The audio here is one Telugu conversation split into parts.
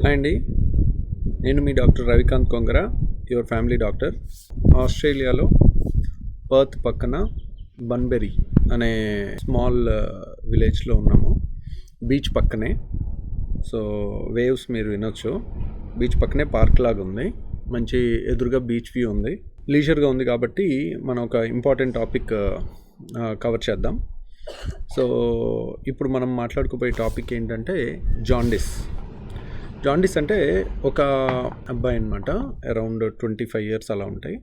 హాయ్ అండి నేను మీ doctor Ravikanth Kongara your family doctor ఆస్ట్రేలియాలో పర్త్ పక్కన బన్బెరీ అనే స్మాల్ uh, విలేజ్లో ఉన్నాము. బీచ్ పక్కనే. సో వేవ్స్ మీరు వినొచ్చు. బీచ్ పక్కనే పార్క్ లాగా ఉంది. మంచి ఎదురుగా బీచ్ వ్యూ ఉంది. లీజర్గా ఉంది కాబట్టి మనం ఒక ఇంపార్టెంట్ టాపిక్ కవర్ చేద్దాం. సో ఇప్పుడు మనం మాట్లాడుకోబోయే టాపిక్ ఏంటంటే జాండిస్ జాండీస్ అంటే ఒక అబ్బాయి అనమాట అరౌండ్ ట్వంటీ ఫైవ్ ఇయర్స్ అలా ఉంటాయి.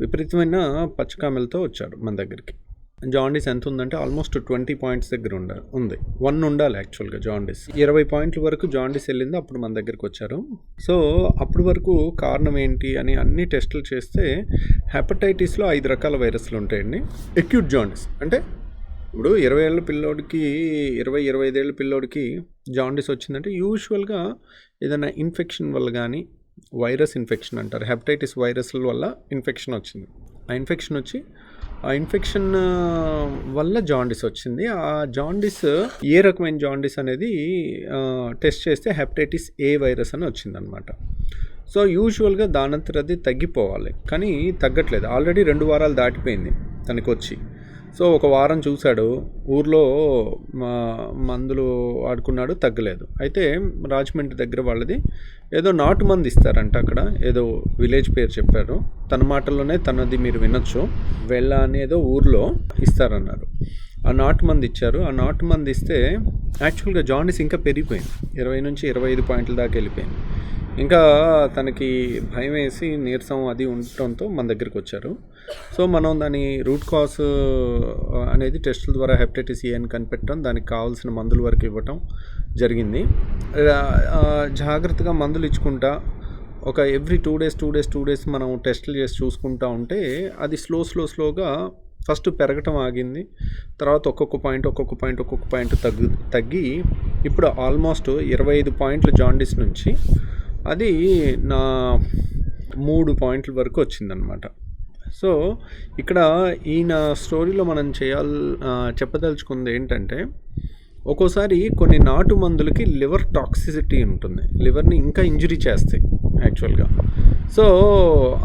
విపరీతమైన పచ్చకామెలతో వచ్చాడు మన దగ్గరికి. జాండీస్ ఎంత ఉందంటే ఆల్మోస్ట్ ట్వంటీ పాయింట్స్ దగ్గర ఉండ ఉంది. వన్ ఉండాలి యాక్చువల్గా జాండీస్ ఇరవై పాయింట్ల వరకు జాండీస్ వెళ్ళింది అప్పుడు మన దగ్గరికి వచ్చారు. సో అప్పటి వరకు కారణం ఏంటి అని అన్ని టెస్టులు చేస్తే హెపటైటిస్లో ఐదు రకాల వైరస్లు ఉంటాయండి. ఎక్యూట్ జాండీస్ అంటే ఇప్పుడు ఇరవై ఏళ్ళ పిల్లోడికి ఇరవై ఇరవై ఐదేళ్ళ పిల్లోడికి జాండీస్ వచ్చిందంటే యూజువల్గా ఏదైనా ఇన్ఫెక్షన్ వల్ల కానీ వైరస్ ఇన్ఫెక్షన్ అంటారు. హెపటైటిస్ వైరస్ల వల్ల ఇన్ఫెక్షన్ వచ్చింది. ఆ ఇన్ఫెక్షన్ వచ్చి ఆ ఇన్ఫెక్షన్ వల్ల జాండీస్ వచ్చింది. ఆ జాండీస్ ఏ రకమైన జాండీస్ అనేది టెస్ట్ చేస్తే హెపటైటిస్ ఏ వైరస్ అని వచ్చిందనమాట సో యూజువల్గా దానంతర అది తగ్గిపోవాలి. కానీ తగ్గట్లేదు. ఆల్రెడీ రెండు వారాలు దాటిపోయింది తనకు వచ్చి సో ఒక వారం చూశాడు. ఊర్లో మందులు ఆడుకున్నాడు తగ్గలేదు. అయితే రాజమండ్రి దగ్గర వాళ్ళది ఏదో నాటు మంది ఇస్తారంట అక్కడ. ఏదో విలేజ్ పేరు చెప్పారు. తన మాటల్లోనే తనది మీరు వినొచ్చు. వెళ్ళ అనేదో ఊర్లో ఇస్తారన్నారు. ఆ నాటు మంది ఇచ్చారు. ఆ నాటు మంది ఇస్తే యాక్చువల్గా జాండీస్ ఇంకా పెరిగిపోయింది. ఇరవై నుంచి ఇరవై ఐదు పాయింట్ల దాకా వెళ్ళిపోయింది. ఇంకా తనకి భయం వేసి నీరసం అది ఉండటంతో మన దగ్గరికి వచ్చారు. సో మనం దాని రూట్ కాజ్ అనేది టెస్టుల ద్వారా హెపటైటిస్ ఏ అని కనిపెట్టడం దానికి కావాల్సిన మందుల వరకు ఇవ్వటం జరిగింది. జాగ్రత్తగా మందులు ఇచ్చుకుంటా ఒక every two days two days two days మనం టెస్టులు చేసి చూసుకుంటా ఉంటే అది స్లో స్లో స్లోగా ఫస్ట్ పెరగటం ఆగింది. తర్వాత ఒక్కొక్క పాయింట్ ఒక్కొక్క పాయింట్ ఒక్కొక్క పాయింట్ తగ్గు తగ్గి ఇప్పుడు ఆల్మోస్ట్ ఇరవై ఐదు పాయింట్లు జాండీస్ నుంచి అది నా మూడు పాయింట్ల వరకు వచ్చిందనమాట సో ఇక్కడ ఈయన స్టోరీలో మనం చేయాల్ చెప్పదలుచుకుంది ఏంటంటే ఒక్కోసారి కొన్ని నాటు మందులకి లివర్ టాక్సిసిటీ ఉంటుంది. లివర్ని ఇంకా ఇంజురీ చేస్తాయి యాక్చువల్గా. సో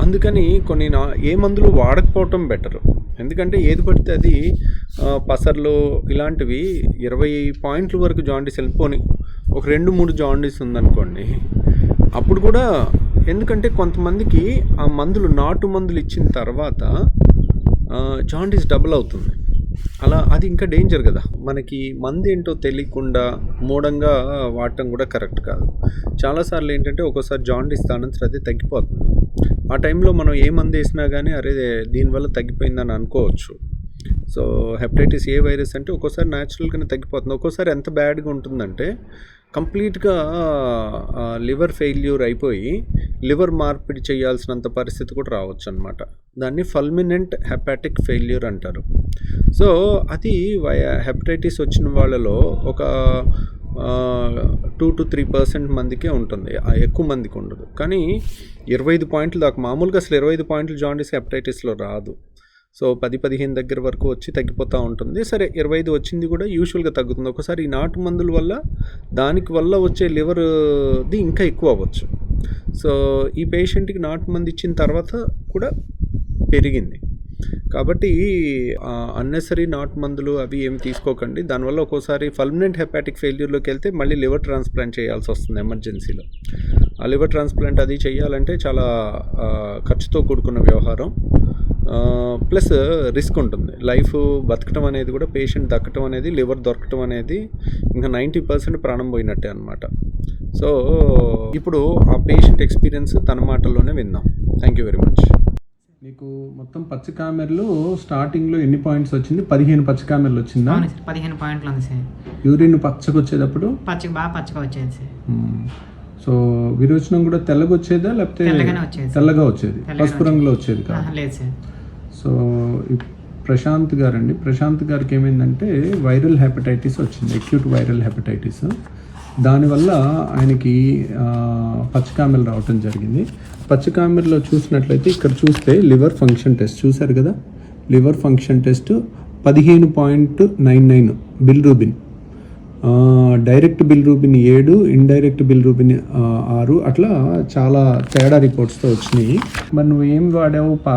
అందుకని కొన్ని నా ఏ మందులు వాడకపోవటం బెటరు. ఎందుకంటే ఏది పడితే అది పసర్లు ఇలాంటివి ఇరవై పాయింట్ల వరకు జాండీస్ వెళ్ళిపోని. ఒక రెండు మూడు జాండీస్ ఉందనుకోండి అప్పుడు కూడా ఎందుకంటే కొంతమందికి ఆ మందులు నాటు మందులు ఇచ్చిన తర్వాత జాండీస్ డబుల్ అవుతుంది. అలా అది ఇంకా డేంజర్ కదా. మనకి మంది ఏంటో తెలియకుండా మూఢంగా వాడటం కూడా కరెక్ట్ కాదు. చాలాసార్లు ఏంటంటే ఒక్కోసారి జాండీస్ తానంతరం అది తగ్గిపోతుంది. ఆ టైంలో మనం ఏ మంది వేసినా కానీ అరే దీనివల్ల తగ్గిపోయిందని అనుకోవచ్చు. సో హెపటైటిస్ ఏ వైరస్ అంటే ఒక్కోసారి న్యాచురల్గానే తగ్గిపోతుంది. ఒక్కోసారి ఎంత బ్యాడ్గా ఉంటుందంటే కంప్లీట్గా లివర్ ఫెయిల్యూర్ అయిపోయి లివర్ మార్పిడి చేయాల్సినంత పరిస్థితి కూడా రావచ్చు అనమాట దాన్ని ఫల్మినెంట్ హెపాటిక్ ఫెయిల్యూర్ అంటారు. సో అది హెపటైటిస్ వచ్చిన వాళ్ళలో ఒక టూ టు త్రీ పర్సెంట్ మందికే ఉంటుంది. ఎక్కువ మందికి ఉండదు. కానీ ఇరవై ఐదు పాయింట్లు దాకా మామూలుగా అసలు ఇరవై ఐదు పాయింట్లు జాండీస్ హెపటైటిస్లో రాదు. సో పది పదిహేను దగ్గర వరకు వచ్చి తగ్గిపోతూ ఉంటుంది. సరే ఇరవై ఐదు వచ్చింది కూడా యూజువల్గా తగ్గుతుంది. ఒకసారి ఈ నాటు మందుల వల్ల దానికి వల్ల వచ్చే లివర్ది ఇంకా ఎక్కువ అవ్వచ్చు. సో ఈ పేషెంట్కి నాటు మంది ఇచ్చిన తర్వాత కూడా పెరిగింది. కాబట్టి అన్నెసరీ నాటు మందులు అవి ఏమి తీసుకోకండి. దానివల్ల ఒక్కోసారి ఫల్మినెంట్ హెపాటిక్ ఫెయిల్యూర్లోకి వెళ్తే మళ్ళీ లివర్ ట్రాన్స్ప్లాంట్ చేయాల్సి వస్తుంది ఎమర్జెన్సీలో. ఆ లివర్ ట్రాన్స్ప్లాంట్ అది చేయాలంటే చాలా ఖర్చుతో కూడుకున్న వ్యవహారం. ప్లస్ రిస్క్ ఉంటుంది. లైఫ్ బతకటం అనేది కూడా పేషెంట్ దక్కటం అనేది లివర్ దొరకటం అనేది ఇంకా నైంటీ పర్సెంట్ ప్రాణం పోయినట్టే అనమాట సో ఇప్పుడు ఆ పేషెంట్ ఎక్స్పీరియన్స్ తన మాటల్లోనే విందాం. థ్యాంక్ యూ వెరీ మచ్ నీకు మొత్తం పచ్చ కామెర్లు స్టార్టింగ్లో ఎన్ని పాయింట్స్ వచ్చింది? పదిహేను పచ్చ కామెర్లు వచ్చిందా? అవును సార్ పదిహేను పాయింట్లు ఉంది సార్. యూరిన్ పచ్చగా వచ్చేటప్పుడు పచ్చగా బాగా పచ్చగా వచ్చేది సార్ సో విరోచనం కూడా తెల్లగా వచ్చేదా లేకపోతే. తెల్లగా వచ్చేది? పసుపు రంగులో వచ్చేది. కాదు. లేదు సార్. సో ప్రశాంత్ గారు అండి ప్రశాంత్ గారికి ఏమైందంటే వైరల్ హెపటైటిస్ వచ్చింది అక్యూట్ వైరల్ హెపటైటిస్. దానివల్ల ఆయనకి పచ్చకామెలు రావటం జరిగింది. పచ్చకామెరలో చూసినట్లయితే ఇక్కడ చూస్తే లివర్ ఫంక్షన్ టెస్ట్ చూశారు కదా? లివర్ ఫంక్షన్ టెస్ట్ పదిహేను point nine nine bilirubin. Direct bilirubin ఏడు ఇండైరెక్ట్ బిల్ రూబిన్ ఆరు అట్లా చాలా తేడా రిపోర్ట్స్తో వచ్చినాయి. మరి నువ్వు ఏం వాడావు? పా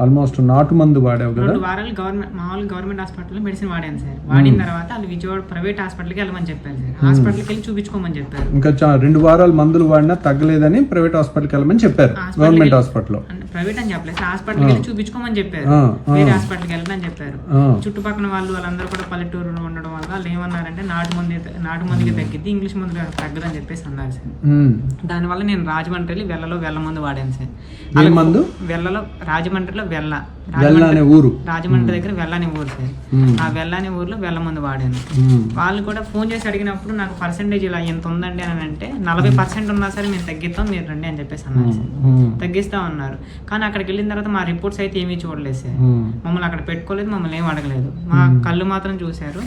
ఆల్మోస్ట్ నాటు మందు వాడావు కదా? రెండు వారాలు గవర్నమెంట్ మామూలు గవర్నమెంట్ హాస్పిటల్లో మెడిసిన్ వాడాను సార్. వాడిన తర్వాత వాళ్ళు విజయవాడ ప్రైవేట్ హాస్పిటల్కి వెళ్ళమని చెప్పారు సార్. హాస్పిటల్కి వెళ్ళి చూపించుకోమని చెప్పారు. ఇంకా రెండు వారాలు మందులు వాడినా తగ్గలేదని ప్రైవేట్ హాస్పిటల్కి వెళ్ళమని చెప్పారు. గవర్నమెంట్ హాస్పిటల్లో. ప్రైవేట్ అని చెప్పలేదు. హాస్పిటల్కి వెళ్ళి చూపించుకోమని చెప్పారు. వేరే హాస్పిటల్కి వెళ్ళని చెప్పారు. చుట్టుపక్కల వాళ్ళు వాళ్ళందరూ కూడా పల్లెటూరులో ఉండడం వల్ల వాళ్ళు ఏమన్నారంటే నాటు మంది నాటు మందికి తగ్గిద్ది ఇంగ్లీష్ మందు తగ్గదని చెప్పేసి అన్నారు సార్. దానివల్ల నేను రాజమండ్రి వెళ్ళి వెళ్ళలో వెళ్ళ మందు వాడాను సార్. మందు? వెళ్ళలో రాజమండ్రిలో వెళ్ళ. అనే ఊరు. రాజమండ్రి దగ్గర వెళ్ళని ఊరు సార్. ఆ వెళ్ళని ఊర్లో వెళ్ళ మందు వాడాను. వాళ్ళు కూడా ఫోన్ చేసి అడిగినప్పుడు నాకు పర్సెంటేజ్ ఇలా ఎంత ఉందండి అని అంటే నలభై పర్సెంట్ ఉన్నా సరే మేము తగ్గిస్తాం మీరు రండి అని చెప్పేసి అన్నారు. తగ్గిస్తా ఉన్నారు కానీ అక్కడికి వెళ్ళిన తర్వాత మా రిపోర్ట్స్ అయితే ఏమీ చూడలేదు సార్. మమ్మల్ని అక్కడ పెట్టుకోలేదు మమ్మల్ని ఏం అడగలేదు. మా కళ్ళు మాత్రం చూశారు.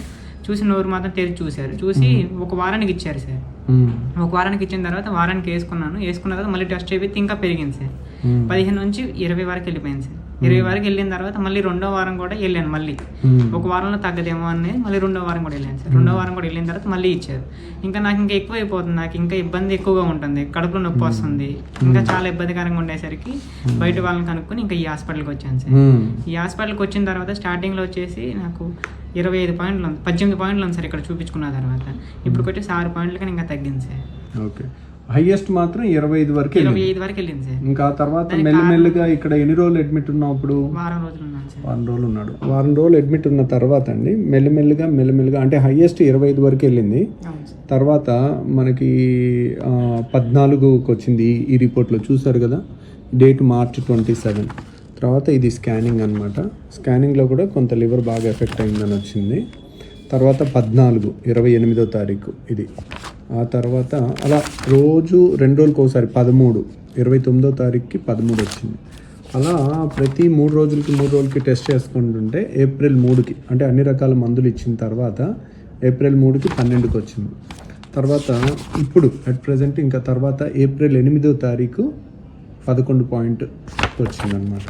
చూసి నోరు మాత్రం తెరిచి చూశారు. చూసి ఒక వారానికి ఇచ్చారు సార్. ఒక వారానికి ఇచ్చిన తర్వాత వారానికి వేసుకున్నాను. వేసుకున్న తర్వాత మళ్ళీ టెస్ట్ చేపితే ఇంకా పెరిగింది సార్. పదిహేను నుంచి ఇరవై వరకు వెళ్ళిపోయింది సార్. ఇరవై వరకు వెళ్ళిన తర్వాత మళ్ళీ రెండో వారం కూడా వెళ్ళాను మళ్ళీ. ఉమ్. ఒక వారంలో తగ్గదేమో అని మళ్ళీ రెండో వారం కూడా వెళ్ళాను సార్. రెండో వారం కూడా వెళ్ళిన తర్వాత మళ్ళీ ఇచ్చారు. ఇంకా నాకు ఇంకా ఎక్కువ అయిపోతుంది నాకు ఇంకా ఇబ్బంది ఎక్కువగా ఉంటుంది. కడుపులో నొప్పి వస్తుంది. ఇంకా చాలా ఇబ్బందికరంగా ఉండేసరికి బయట వాళ్ళని కనుక్కొని ఇంకా ఈ హాస్పిటల్కి వచ్చాను సార్. ఈ హాస్పిటల్కి వచ్చిన తర్వాత స్టార్టింగ్లో వచ్చేసి నాకు ఇరవై ఐదు పాయింట్లు ఉంది. పద్దెనిమిది పాయింట్లు ఉంది సార్ ఇక్కడ చూపించుకున్న తర్వాత. ఇప్పుడు వచ్చేసి ఆరు పాయింట్లు కానీ ఇంకా తగ్గింది సార్. ఓకే. హైయెస్ట్ మాత్రం ఇరవై ఐదు వరకు ఇరవై వెళ్ళింది ఐదు వరకు వెళ్ళింది సార్. ఇంకా ఆ తర్వాత మెల్లిమెల్లిగా ఇక్కడ ఎన్ని రోజులు అడ్మిట్ ఉన్నప్పుడు వారం రోజులు ఉన్నాను సార్. వారం రోజులు ఉన్నాడు. వారం రోజులు అడ్మిట్ ఉన్న తర్వాత అండి మెల్లిమెల్లిగా మెల్లిమెల్లిగా అంటే హైయెస్ట్ ఇరవై ఐదు వరకు వెళ్ళింది. తర్వాత మనకి పద్నాలుగుకి వచ్చింది ఈ- ఈ రిపోర్ట్లో చూసారు కదా? డేట్ మార్చ్ ట్వంటీ సెవెన్ తర్వాత ఇది స్కానింగ్ అనమాట స్కానింగ్లో కూడా కొంత లివర్ బాగా ఎఫెక్ట్ అయిందని వచ్చింది. తర్వాత పద్నాలుగు ఇరవై ఎనిమిదో తారీఖు ఇది. ఆ తర్వాత అలా రోజు రెండు రోజులకి ఒకసారి పదమూడు ఇరవై తొమ్మిదో తారీఖుకి పదమూడు వచ్చింది. అలా ప్రతి మూడు రోజులకి మూడు రోజులకి టెస్ట్ చేసుకుంటుంటే ఏప్రిల్ మూడుకి అంటే అన్ని రకాల మందులు ఇచ్చిన తర్వాత ఏప్రిల్ మూడుకి పన్నెండుకి వచ్చింది. తర్వాత ఇప్పుడు అట్ ప్రజెంట్ ఇంకా తర్వాత ఏప్రిల్ ఎనిమిదో తారీఖు పదకొండు పాయింట్ వచ్చిందనమాట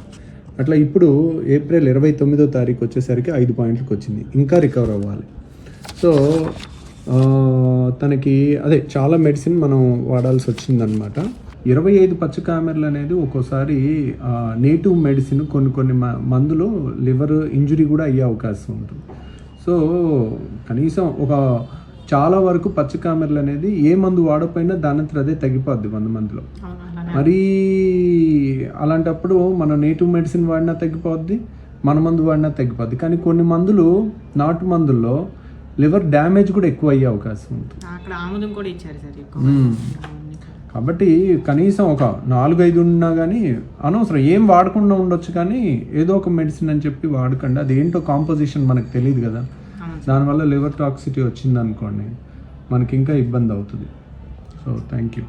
అట్లా ఇప్పుడు ఏప్రిల్ ఇరవై తొమ్మిదో తారీఖు వచ్చేసరికి ఐదు పాయింట్లకు వచ్చింది. ఇంకా రికవర్ అవ్వాలి. సో తనకి అదే చాలా మెడిసిన్ మనం వాడాల్సి వచ్చిందనమాట ఇరవై ఐదు పచ్చ కామెర్లు అనేది ఒక్కోసారి నేటివ్ మెడిసిన్ కొన్ని కొన్ని మందులు లివర్ ఇంజురీ కూడా అయ్యే అవకాశం ఉంటుంది. సో కనీసం ఒక చాలా వరకు పచ్చ కామెర్లు అనేది ఏ మందు వాడకపోయినా దానంతట అదే తగ్గిపోద్ది వంద మందిలో. మరి అలాంటప్పుడు మనం నేటివ్ మెడిసిన్ వాడినా తగ్గిపోద్ది మన మందు వాడినా తగ్గిపోద్ది. కానీ కొన్ని మందులు నాటు మందుల్లో లివర్ డ్యామేజ్ కూడా ఎక్కువ అయ్యే అవకాశం ఉంటుంది. అక్కడ ఆముదం కూడా ఇచ్చారు సార్. కాబట్టి కనీసం ఒక నాలుగు ఐదు ఉన్నా కానీ అనవసరం ఏం వాడకుండా ఉండొచ్చు కానీ ఏదో ఒక మెడిసిన్ అని చెప్పి వాడకండి. అది ఏంటో కాంపోజిషన్ మనకు తెలియదు కదా. దానివల్ల లివర్ టాక్సిటీ వచ్చింది అనుకోండి మనకి ఇంకా ఇబ్బంది అవుతుంది. So thank you